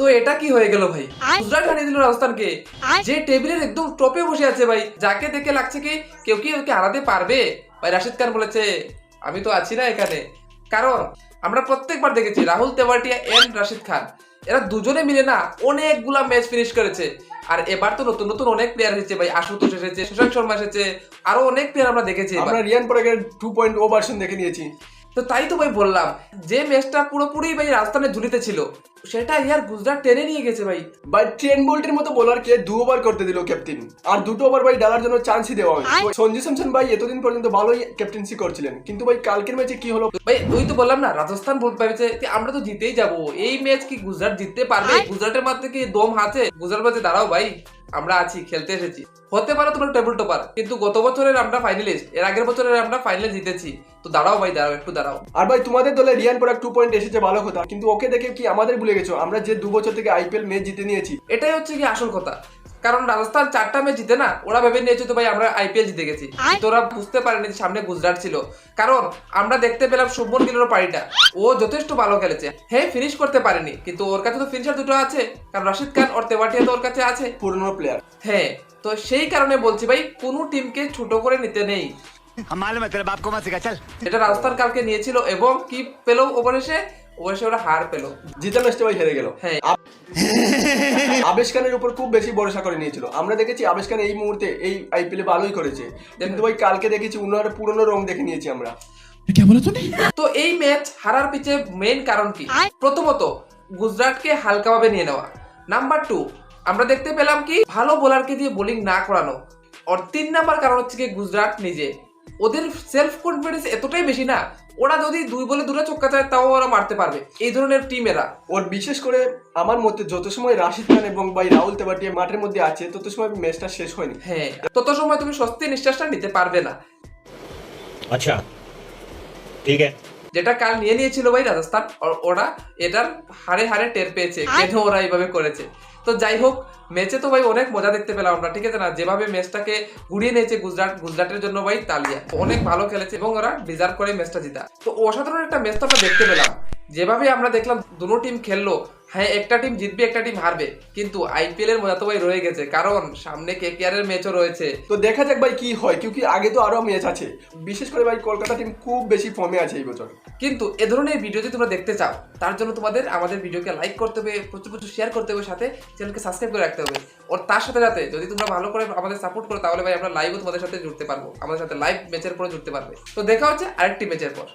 তো এটা কি হয়ে গেল ভাই? গুজরাট হারিয়ে দিল রাজস্থানকে। যে টেবিলের একদম টপে বসে আছে ভাই যাকে দেখে লাগছে কি কেউ কি ওকে হারাতে পারবে? ভাই রাশিদ খান বলেছে আমি তো আছি না এখানে। কারণ আমরা প্রত্যেকবার দেখেছি রাহুল তেওয়াটিয়া এন্ড রাশিদ খান। এরা দুজনে মিলে না অনেকগুলা ম্যাচ ফিনিশ করেছে। আর এবার তো নতুন নতুন অনেক প্লেয়ার এসেছে ভাই আশুতোষ এসেছে সুশান্ত শর্মা এসেছে আরও অনেক প্লেয়ার আমরা দেখেছি। আমরা রিয়ান পরাগের টু পয়েন্ট ও ভার্সন দেখে নিয়েছি। তো তাই তো ভাই বললাম যে ম্যাচটা পুরোপুরি ভাই রাজস্থানের ঝুলিতে ছিল সেটা ইয়ার গুজরাট টেনে নিয়ে গেছে ভাই। ভাই ট্রেন বোল্টের মতো বোলারকে দু ওভার করতে দিল ক্যাপ্টেন আর দুটো ওভার ভাই ডালার জন্য চান্সই দেওয়া হয় সঞ্জু স্যামসন ভাই এতদিন পর্যন্ত ভালোই ক্যাপ্টেন্সি করছিলেন কিন্তু ভাই কালকের ম্যাচে কি হলো? ভাই ওই তো বললাম না রাজস্থান ভেবেছে যে আমরা তো জিতেই যাব এই ম্যাচ কি গুজরাট জিততে পারবে? গুজরাটের মধ্যে কি দম আছে? গুজরাট বলছে দাঁড়াও ভাই। আমরা আছি খেলতে এসেছি। হতে পারে তোমার টেবিল টপার কিন্তু গত বছরের আমরা ফাইনালিস্ট এর আগের বছরের আমরা ফাইনাল জিতেছি। তো দাঁড়াও ভাই দাঁড়াও একটু দাঁড়াও। আর ভাই তোমাদের দলে রিয়ান পরাগ টু পয়েন্ট এসেছে ভালো কথা। কিন্তু ওকে দেখে কি আমাদের ভুলে গেছো? আমরা যে দু বছর থেকে আইপিএল ম্যাচ জিতে নিয়েছি। এটাই হচ্ছে কি আসল কথা। কারণ রাজস্থান চারটা ম্যাচ জিতে না ওরা ভেবে নিয়েছে তো ভাই আমরা আইপিএল জিতে গেছি। তোরা বুঝতে পারেনি সামনে গুজরাট ছিল। কারণ আমরা দেখতে পেলাম শুভন গিলের পাড়িটা। ও যথেষ্ট ভালো খেলেছে। হ্যাঁ ফিনিশ করতে পারেনি। কিন্তু ওর কাছে তো ফিনিশার দুটো আছে। কারণ রাশিদ খান ওর তেওয়াটিয়া তো ওর কাছে আছে। পুরনো প্লেয়ার হ্যাঁ তো সেই কারণে বলছি ভাই কোনো টিমকে ছোট করে নিতে নেই। এটা রাজস্থান কালকে নিয়েছিল এবং কি পেল ওভারে ওরা ওরা হার পেল। জিতান ইস্তেমাই হেরে গেল। হ্যাঁ। উপর খুব বেশি ভরসা করে নিয়েছিল। আমরা দেখেছি আবিষ্কার এই মুহূর্তে এই আইপিএলে ভালোই করেছে। কিন্তু ভাই কালকে দেখেছি উনার পুরনো রং দেখে নিয়েছি আমরা। তো এই ম্যাচ হারার পিছে মেন কারণ কি? প্রথমত গুজরাটকে হালকাভাবে নিয়ে নেওয়া। নাম্বার টু আমরা দেখতে পেলাম কি ভালো বোলারকে দিয়ে বোলিং না করানো। আর তিন নাম্বার কারণ হচ্ছে কি গুজরাট নিজে। ওদের সেলফ কনফিডেন্স এতটাই বেশি না ওরা যদি দুই বলে দুটো চক্কা চায় তাও ওরা মারতে পারবে। এই ধরনের টিম এরা। ওর বিশেষ করে আমার মতে যত সময় রাশিদ খান এবং ভাই রাহুল তেবাটিয়া মাঠের মধ্যে আছে তত সময় ম্যাচটা শেষ হয়নি। হ্যাঁ তত সময় তুমি সস্তি নিঃশ্বাসটা নিতে পারবে না। আচ্ছা ঠিক আছে। যেটা কাল নিয়ে নিয়েছিল ভাই রাজস্থান ওরা এটার হারে হারে টের পেয়েছে কেন ওরা এইভাবে করেছে। তো যাই হোক ম্যাচে তো ভাই অনেক মজা দেখতে পেলাম আমরা ঠিক আছে না? যেভাবে ম্যাচটাকে ঘুরিয়ে নিয়েছে গুজরাট গুজরাটের জন্য ভাই তালিয়া। অনেক ভালো খেলেছে এবং ওরা ডিজার্ভ করে ম্যাচটা জিতা। তো অসাধারণ একটা ম্যাচ তো আমরা দেখতে পেলাম। যেভাবে আমরা দেখলাম দুটো টিম খেললো হ্যাঁ একটা টিম জিতবে একটা টিম হারবে। কিন্তু আইপিএল এর মজা তো ভাই রয়ে গেছে কারণ সামনে কে কেকেআর এর ম্যাচও রয়েছে। তো দেখা যাক ভাই কি হয় কিউকি আগে তো আরও ম্যাচ আছে। বিশেষ করে ভাই কলকাতা টিম খুব বেশি ফর্মে আছে এই বছর। কিন্তু এ ধরনের ভিডিও যদি তোমরা দেখতে চাও তার জন্য তোমাদের আমাদের ভিডিওকে লাইক করতে হবে প্রচুর প্রচুর শেয়ার করতে হবে সাথে চ্যানেলকে সাবস্ক্রাইব করে রাখতে হবে। ওর তার সাথে সাথে যদি তোমরা ভালো করে আমাদের সাপোর্ট করো তাহলে ভাই আমরা লাইভও তোমাদের সাথে জুড়তে পারব। আমাদের সাথে লাইভ ম্যাচের পরে জুড়তে পারবে। তো দেখা হচ্ছে আরেকটি ম্যাচের পর।